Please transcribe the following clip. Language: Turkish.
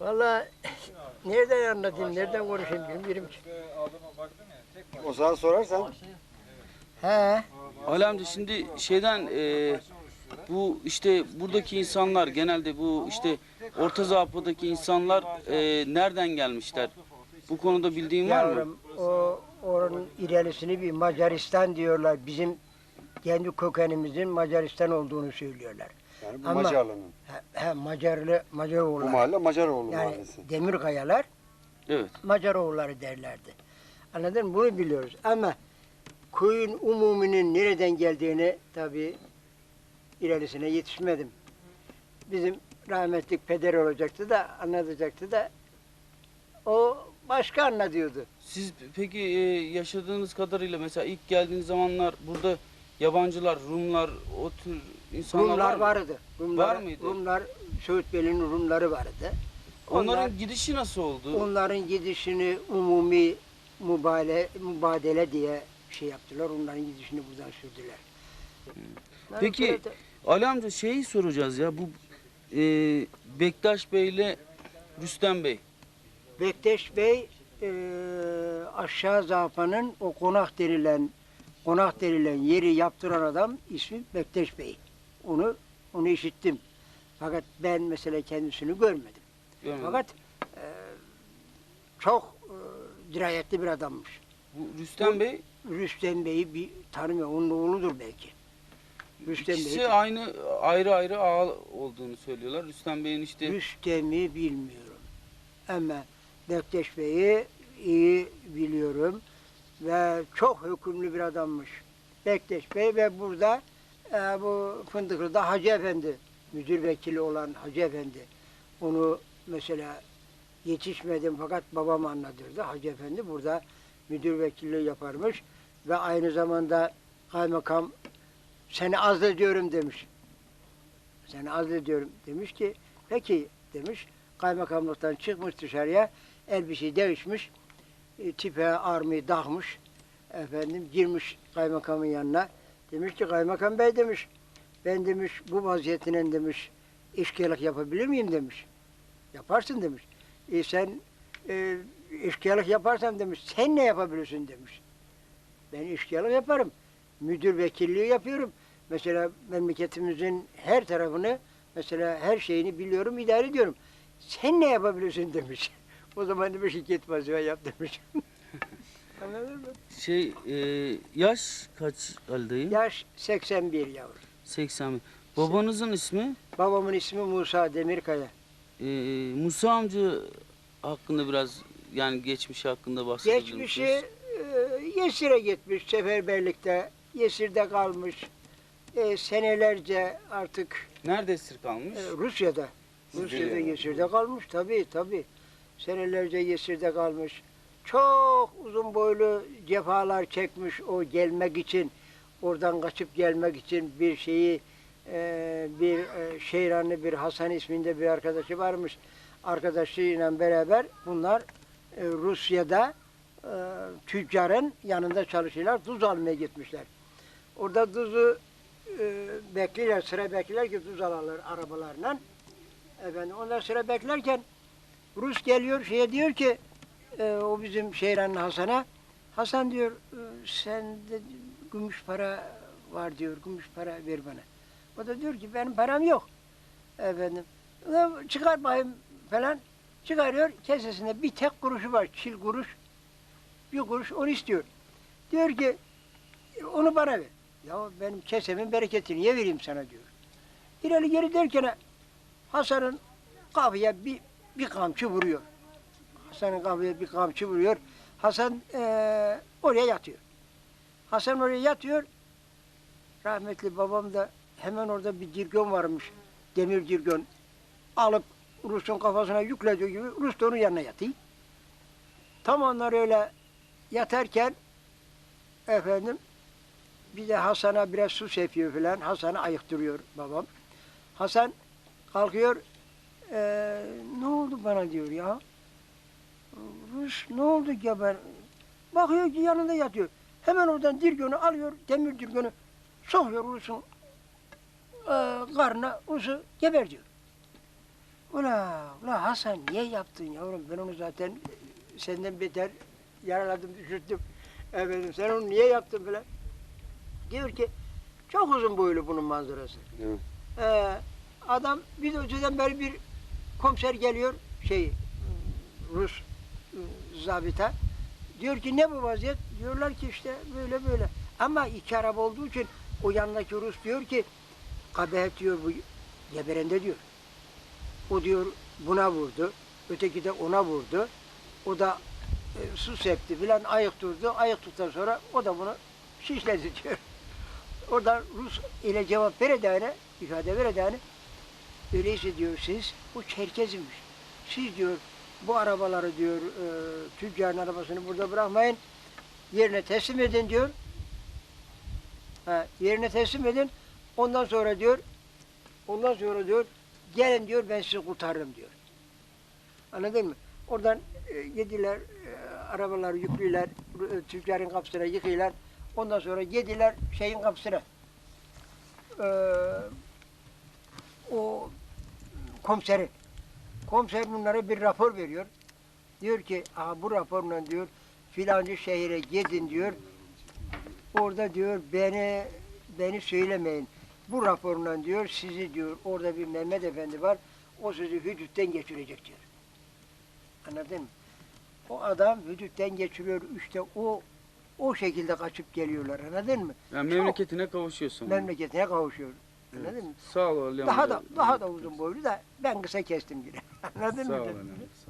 Vallahi nereden anlatayım, nereden konuşayım bilmiyorum ki. O zaman sorarsan He, Ali amca şimdi şeyden e, bu işte buradaki insanlar genelde bu işte Orta Avrupa'daki insanlar e, nereden gelmişler? Bu konuda bildiğin var mı? yavrum o oranın ilerisini bir Macaristan diyorlar. Bizim kendi kökenimizin Macaristan olduğunu söylüyorlar. Yani bu Ama- Macarlı'nın. He, he Macarlı, Bu Macaroğulları. mahalle Macaroğlu Yani mahallesi. Demirkayalar Evet. Macaroğulları derlerdi. Anladın mı? Bunu biliyoruz. Ama köyün umuminin nereden geldiğini tabii ilerisine yetişmedim. Bizim rahmetlik peder olacaktı da anlatacaktı da o başka anlatıyordu. Siz peki e, yaşadığınız kadarıyla mesela ilk geldiğiniz zamanlar burada yabancılar, Rumlar, o tür insanlar Rumlar var mı? vardı. Rumlar, Var mıydı? Rumlar, Söğütbeli'nin Rumları vardı. Onların Onlar- gidişi nasıl oldu? Onların gidişini umumi mübale, mübadele diye şey yaptılar. Onların gidişini buradan sürdüler. Yani Peki de- Ali amca şeyi soracağız ya bu e, Bektaş Bey ile Rüstem Bey. Bektaş Bey eee, aşağı Zapa'nın o konak denilen konak denilen yeri yaptıran adam ismi Bektaş Bey. Onu onu işittim. Fakat ben mesela kendisini görmedim. Görmedim. Fakat eee, çok eee, dirayetli bir adammış. bu Rüstem Bey Rüstem Bey'i bir tanımıyor. Onun oğludur belki. Rüstem ikisi Bey. aynı ayrı ayrı ağa olduğunu söylüyorlar. Rüstem Bey'in işte Rüstem'i bilmiyorum. Ama Bektaş Bey'i iyi biliyorum. Ve çok hükümlü bir adammış. Bektaş Bey ve burada e, bu Fındıklı'da Hacı Efendi, müdür vekili olan Hacı Efendi. Onu mesela yetişmedim fakat babam anlatırdı. Hacı Efendi burada müdür vekilliği yaparmış. Ve aynı zamanda kaymakam seni azlediyorum demiş. Seni azlediyorum demiş ki peki demiş. Kaymakamlıktan çıkmış dışarıya elbiseyi değişmiş. E, tipe armayı takmış. Efendim girmiş kaymakamın yanına. Demiş ki kaymakam bey demiş. Ben demiş bu vaziyetine demiş işkiyalık yapabilir miyim demiş. Yaparsın demiş. E sen e, işkiyalık yaparsan demiş sen ne yapabilirsin demiş. Ben işkiyalık yaparım. Müdür vekilliği yapıyorum. Mesela memleketimizin her tarafını mesela her şeyini biliyorum, idare ediyorum. Sen ne yapabilirsin demiş. O zaman demiş git vazife yap demiş. Şey e, yaş kaç Ali dayı? Yaş 81 yavrum. 80 mi? Babanızın ismi Babamın ismi Musa Demirkaya. e, Musa amca hakkında biraz yani geçmişi hakkında bahsedebilir Geçmişi misiniz? e, Yesir'e gitmiş seferberlikte. Yesir'de kalmış. E, senelerce artık Nerede esir kalmış? e, Rusya'da. Rusya'da. Yesir'de kalmış tabii tabii. Senelerce Yesir'de kalmış. Çok uzun boylu cefalar çekmiş o gelmek için. Oradan kaçıp gelmek için bir şeyi e, bir e, Şeyranlı bir Hasan isminde bir arkadaşı varmış. Arkadaşıyla beraber bunlar e, Rusya'da e, tüccarın yanında çalışıyorlar. Tuz almaya gitmişler. Orada tuzu e, sıra bekliyorlar ki tuz alırlar arabalarla. Efendim onlar sıra beklerken Rus geliyor şeye diyor ki e, o bizim Şeyranlı Hasan'a Hasan diyor e, sende gümüş para var diyor gümüş para ver bana. O da diyor ki benim param yok. Efendim "Ulan çıkar bakayım falan çıkarıyor kesesinde bir tek kuruşu var çil kuruş bir kuruş onu istiyor. Diyor ki onu bana ver. Ya benim kesemin bereketini niye vereyim sana diyor. İleri geri derken Hasan'ın kafaya bir, bir kamçı vuruyor. Hasan'ın kafaya bir kamçı vuruyor. Hasan eee, oraya yatıyor. Hasan oraya yatıyor. Rahmetli babam da hemen orada bir dirgön varmış. Demir dirgön. Alıp Rus'un kafasına yüklediği gibi Rus da onun yanına yatıyor. Tam onlar öyle yatarken efendim bir de Hasan'a biraz su sepiyor falan. Hasan'ı ayıktırıyor babam. Hasan kalkıyor. "Ee, ne oldu bana diyor ya. Rus ne oldu ben? Bakıyor ki yanında yatıyor. Hemen oradan dirgönü alıyor, demir dirgönü sokuyor Rus'un e, karnına, Rus'u geber diyor. Ula, ula Hasan niye yaptın yavrum? Ben onu zaten senden beter yaraladım, düşürttüm. Efendim sen onu niye yaptın falan. Diyor ki çok uzun boylu bunun manzarası. Evet. Ee, adam bir de önceden beri bir komiser geliyor şey Rus zabita. Diyor ki ne bu vaziyet? Diyorlar ki işte böyle böyle. Ama iki araba olduğu için o yanındaki Rus diyor ki kabahat diyor bu geberende diyor. O diyor buna vurdu. Öteki de ona vurdu. O da e, su septi filan ayık durdu. Ayık tuttan sonra o da bunu şişledi diyor. Oradan Rus ile cevap verediğine, ifade verediğine öyleyse diyor siz bu Çerkez'miş. Siz diyor bu arabaları diyor e, tüccarın arabasını burada bırakmayın. Yerine teslim edin diyor. Ha, yerine teslim edin. Ondan sonra diyor ondan sonra diyor gelin diyor ben sizi kurtarırım diyor. Anladın mı? Oradan e, yediler e, arabaları yüklüler e, tüccarın kapısına yıkıyorlar. Ondan sonra yediler şeyin kapısına. Ee, o komiseri. Komiser bunlara bir rapor veriyor. Diyor ki Aha, bu raporla diyor filancı şehire gidin diyor. Orada diyor beni beni söylemeyin. Bu raporla diyor sizi diyor orada bir Mehmet Efendi var. O sizi hüdütten geçirecek diyor. Anladın mı? O adam hüdütten geçiriyor işte o o şekilde kaçıp geliyorlar anladın mı? Yani Çok memleketine kavuşuyorsun. memleketine kavuşuyor. Anladın mı? Sağ ol Daha da daha da uzun boylu da ben kısa kestim yine. Anladın Sağ mı? sağ ol.